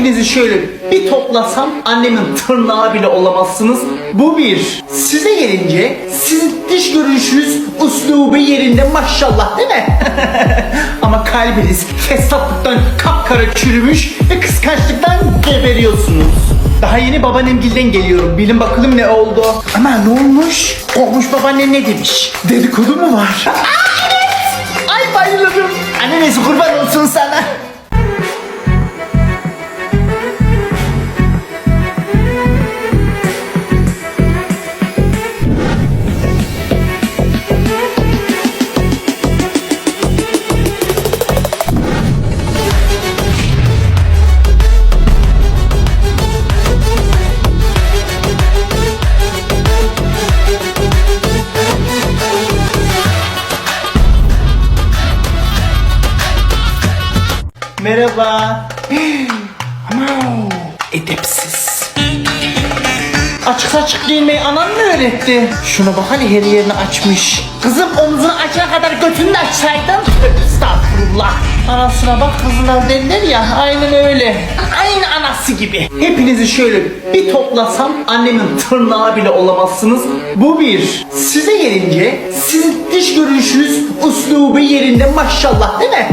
Hepinizi şöyle bir toplasam annemin tırnağı bile olamazsınız. Bu bir. Size gelince sizin dış görünüşünüz uslubu yerinde maşallah değil mi? Ama kalbiniz fesatlıktan kapkara çürümüş ve kıskançlıktan geberiyorsunuz. Daha yeni babaannemgilden geliyorum. Bilin bakalım ne oldu. Ama ne olmuş? Olmuş babaanne ne demiş? Dedikodu mu var? Aa, evet. Ay bayılırım. Anneniz kurban olsun sana. Merhaba. Edepsiz. Açık açık giyinmeyi anan mı öğretti? Şuna bak hani her yerini açmış. Kızım omzunu açana kadar götünü de açsaydın. Estağfurullah. Anasına bak kızlar derler ya aynen öyle. Aynı anası gibi. Hepinizi şöyle bir toplasam annemin tırnağı bile olamazsınız. Bu bir. Size gelince sizin dış görünüşünüz uslubu yerinde maşallah değil mi?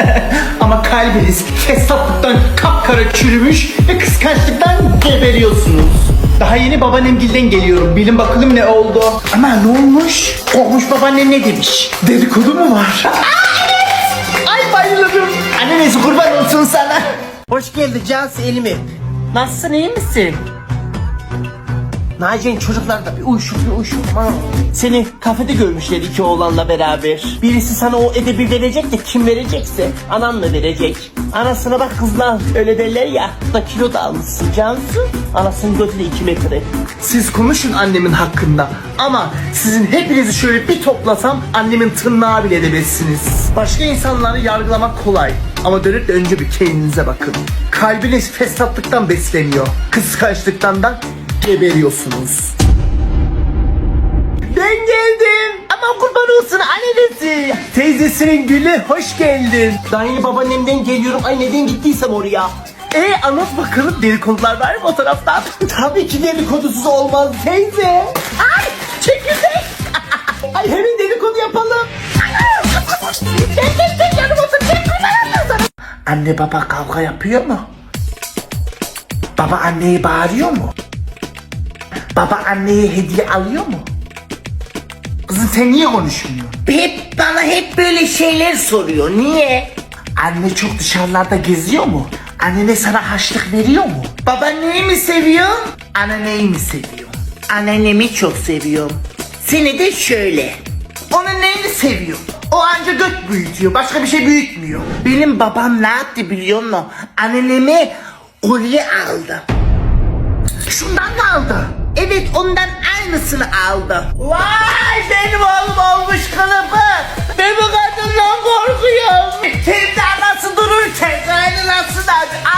Ama kalbiniz fesatlıktan kapkara çürümüş ve kıskançlıktan geberiyorsunuz. Daha yeni babaannemgilden geliyorum. Bilin bakalım ne oldu. Ama ne olmuş? Olmuş babaanne ne demiş? Dedikodu mu var? Ay bayılırım. Anneniz kurban olsun sana. Hoş geldin Cansu elimi. Nasılsın iyi misin? Naciye'nin çocuklar da bir uyuşuk bir uyuşuk. Aman. Seni kafede görmüşler iki oğlanla beraber. Birisi sana o edebi verecek de kim verecekse ananla verecek. Anasına bak kızlar öyle derler ya. Da kilo da almışsın Cansu. Anasının götü de iki metre. Siz konuşun annemin hakkında. Ama sizin hepinizi şöyle bir toplasam annemin tırnağı bile edemezsiniz. Başka insanları yargılamak kolay. Ama dönüp de önce bir kendinize bakın. Kalbiniz fesatlıktan besleniyor. Kıskançlıktan da geberiyorsunuz. Ben geldim. Aman kurban olsun annesi. Teyzesinin gülü hoş geldin. Daha yeni babaannemden geliyorum. Ay neden gittiysem oraya. E anlat bakalım dedikodular var mı o taraftan? Tabii ki dedikodusuz olmaz teyze. Ay çekirdek. Ay hemen dedikodu yapalım. Gel gel gel yanıma otur. Anne baba kavga yapıyor mu? Baba anneyi bağırıyor mu? Baba anneye hediye alıyor mu? Kızım sen niye konuşmuyorsun? Hep bana hep böyle şeyler soruyor. Niye? Anne çok dışarılarda geziyor mu? Annene sana harçlık veriyor mu? Babaanneyi mi seviyorsun? Anneanneyi mi seviyorsun? Annemi çok seviyorum. Seni de şöyle. Onun neyini seviyor? O anca göt büyütüyor. Başka bir şey büyütmüyor. Benim babam ne yaptı biliyor musun? Anneme kolye aldı. Şundan mı aldı? Evet ondan aynısını aldı. Vay benim oğlum olmuş kılıbık. Ben bu kadından korkuyorum. Kendi anası dururken kaynanası da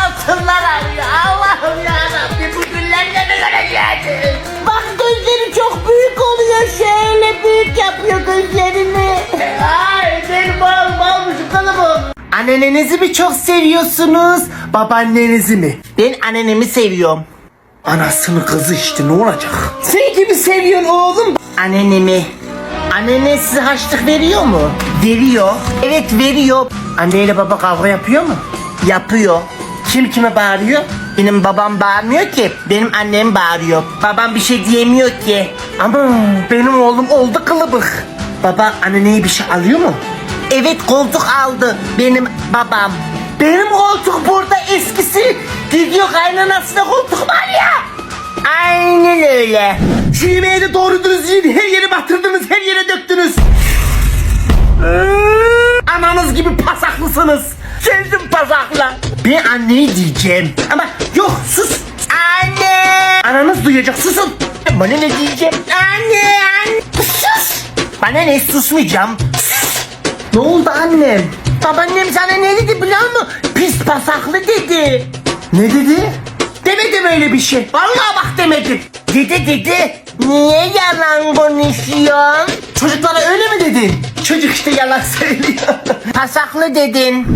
altınlar arıyor. Allah'ım yarabbim bu günlerde mi göreceğiz? Bak gözleri çok büyük oluyor şöyle büyük yapıyor gözlerini. Ay benim oğlum olmuş kılıbık. Annenizi mi çok seviyorsunuz? Babaannenizi mi? Ben annemi seviyorum. Anasının kızı işte ne olacak? Sen kimi seviyorsun oğlum? Annemi. Annene size harçlık veriyor mu? Veriyor. Evet veriyor. Anneyle baba kavga yapıyor mu? Yapıyor. Kim kime bağırıyor? Benim babam bağırmıyor ki. Benim annem bağırıyor. Babam bir şey diyemiyor ki. Ama benim oğlum oldu kılıbık. Baba anneye bir şey alıyor mu? Evet koltuk aldı benim babam. Benim koltuk burada eskisi. Gidiyor kaynanasına koltuk var ya. Aynen öyle. Şu yemeği de doğru dürüst yiyin. Her yere batırdınız, her yere döktünüz. Ananız gibi pasaklısınız. Kendim pasakla. Ben anneyi diyeceğim. Ama yok sus. Anne. Ananız duyacak susun. Bana ne diyeceğim? Anne anne. Sus. Bana ne susmayacağım. Sus. Ne oldu annem? Babaannem sana ne dedi biliyor musun? Pis pasaklı dedi. Ne dedi? Demedim öyle bir şey. Vallahi bak demedim. Dedi dedi. Niye yalan konuşuyorsun? Çocuklara öyle mi dedin? Çocuk işte yalan söylüyor. Pasaklı dedin.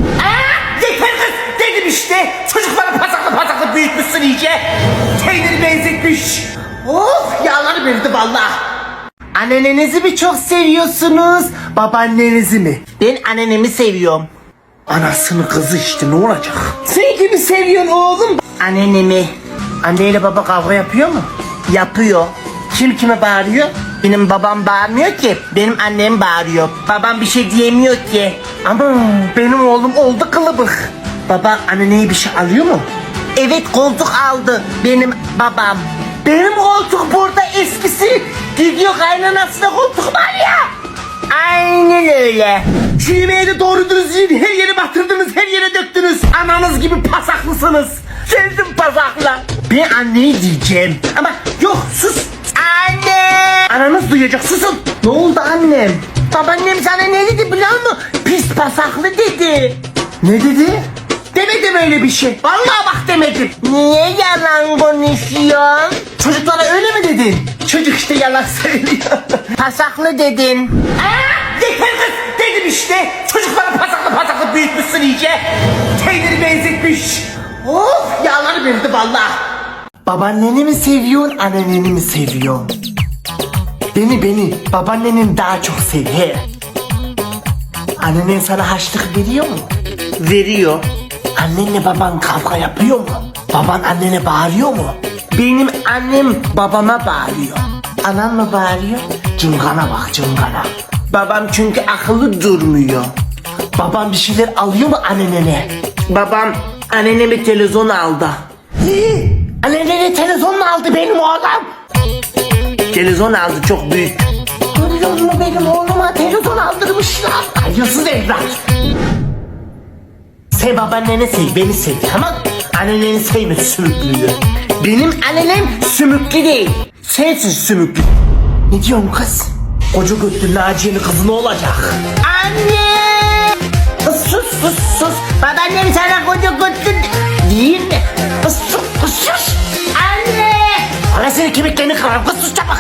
Yeter kız dedim işte. Çocuklara pasaklı büyütmüşsün iyice. Peyniri benzetmiş. Oh yağları verdi valla. Annenizi mi çok seviyorsunuz? Babaannenizi mi? Ben annemi seviyorum. Anasını kızı işte ne olacak? Sen kimi seviyorsun oğlum? Annemi. Anneyle baba kavga yapıyor mu? Yapıyor. Kim kime bağırıyor? Benim babam bağırmıyor ki. Benim annem bağırıyor. Babam bir şey diyemiyor ki. Ama benim oğlum oldu kılıbık. Baba anneye bir şey alıyor mu? Evet koltuk aldı benim babam. Benim koltuk burada eskisi. Gidiyor kaynanasına koltuk var ya. Aynen öyle. Şu yemeği de doğru dürüst yiyin. Her yere gibi pasaklısınız. Sevdim pasakla. Ben anneyi diyeceğim. Ama yok sus. Anne. Ananız duyacak susun. Ne oldu annem? Babaannem sana ne dedi biliyor musun? Pis pasaklı dedi. Ne dedi? Demedim öyle bir şey. Vallahi bak demedim. Niye yalan konuşuyorsun? Çocuklara öyle mi dedin? Çocuk işte yalan söylüyor. Pasaklı dedin. Aa, yeter kız dedim işte. Çocuklara pasaklı pasaklı büyütmüşsün iyice. Peyniri benzetmiş. Of yağları verdi valla. Babaanneni mi seviyorsun, anneni mi seviyorsun? Beni beni, babaannenin daha çok seviyor. Annen sana harçlık veriyor mu? Veriyor. Annenle baban kavga yapıyor mu? Baban annene bağırıyor mu? Benim annem babama bağırıyor. Anan mı bağırıyor? Cıngana bak cıngana. Babam çünkü akıllı durmuyor. Babam bir şeyler alıyor mu annene? Babam annene bir televizyon aldı. İyi. Annene televizyon mu aldı benim oğlum? Televizyon aldı çok büyük. Görüyor musun benim oğluma televizyon aldırmışlar. Hayırsız evlat. Sev babaanneni sev, beni sev tamam Anneni sevme sümüklüyü. Benim annenem sümüklü değil. Sensin sümüklü. Ne diyorsun kız? Koca götlü Naciye'nin kızı ne olacak? Anne! Kız sus sus sus. Babaannem sana koca götlü değil mi? Kız sus kız sus. Anne! Ana senin kemiklerini kırar kız sus çabuk.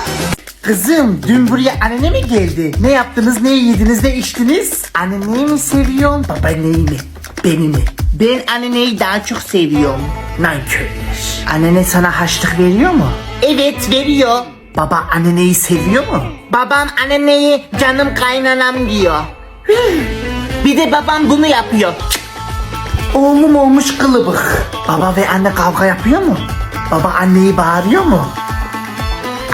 Kızım dün buraya annene mi geldi? Ne yaptınız, ne yediniz, ne içtiniz? Anneneyi mi seviyorsun, babaanneyi mi? Beni mi? Ben anneneyi daha çok seviyorum. Nankörler. Annene sana haçlık veriyor mu? Evet veriyor. Baba anneneyi seviyor mu? Babam anneneyi canım kaynanam diyor. Bir de babam bunu yapıyor. Oğlum olmuş kılıbık. Baba ve anne kavga yapıyor mu? Baba anneyi bağırıyor mu?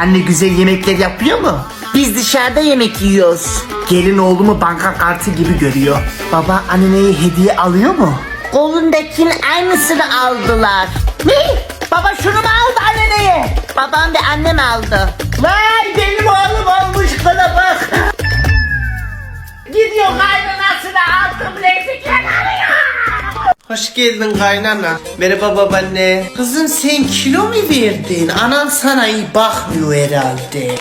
Anne güzel yemekler yapıyor mu? Biz dışarıda yemek yiyoruz. Gelin oğlumu banka kartı gibi görüyor. Baba anneye hediye alıyor mu? Kolundakinin aynısını aldılar. Ne? Baba şunu mu aldı anneye? Babam ve annem aldı. Vay benim oğlum olmuş kına bak. Gidiyor kaynanasına altın bileklikler arıyor. Hoş geldin kaynana. Merhaba babaanne. Kızım sen kilo mu verdin? Anan sana iyi bakmıyor herhalde.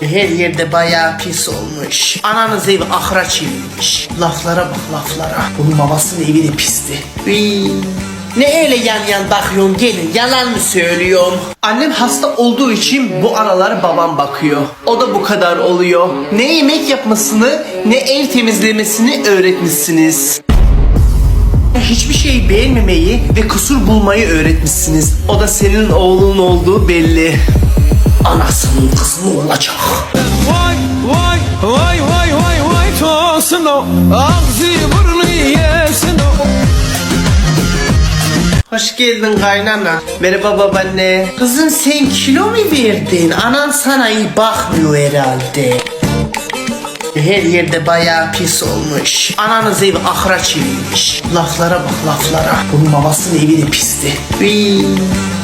Her yerde bayağı pis olmuş. Ananız evi ahıra çevirmiş. Laflara bak laflara. Bunun babasının evi de pisti. Uy. Ne öyle yan yan bakıyorsun gelin yalan mı söylüyorum? Annem hasta olduğu için bu aralar babam bakıyor. O da bu kadar oluyor. Ne yemek yapmasını ne ev temizlemesini öğretmişsiniz. Hiçbir şeyi beğenmemeyi ve kusur bulmayı öğretmişsiniz. O da senin oğlun olduğu belli. Ne olacak? Vay vay vay vay vay vay tosun o Ağzı burnu yesin o Hoş geldin kaynana. Merhaba babaanne. Kızım sen kilo mu verdin? Anan sana iyi bakmıyor herhalde. Her yerde bayağı pis olmuş. Ananız evi ahıra çevirmiş. Laflara bak laflara. Bunun babasının evi de pisti. Uy.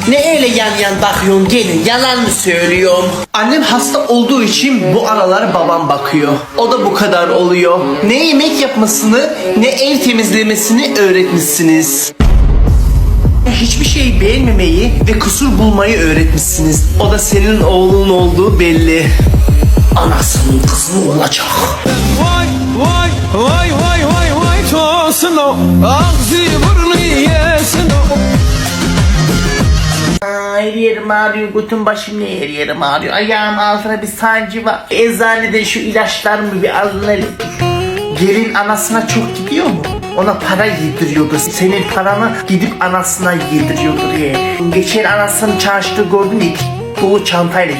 Ne öyle yan yan bakıyorsun gelin yalan mı söylüyorum? Annem hasta olduğu için bu aralar babam bakıyor. O da bu kadar oluyor. Ne yemek yapmasını ne ev temizlemesini öğretmişsiniz. Hiçbir şeyi beğenmemeyi ve kusur bulmayı öğretmişsiniz. O da senin oğlun olduğu belli. Anasının kızı olacak? Vay vay vay vay vay vay tosun o Ağzı burnu yesin o her yerim ağrıyor, götüm başım ne her yerim ağrıyor. Ayağım altına bir sancı var. Eczaneden şu ilaçlarımı bir alın hele. Gelin anasına çok gidiyor mu? ona para yediriyordur. Senin paranı gidip anasına yediriyordur. He. Geçen anasının çarşıda gördüm ya. Dolu çantayla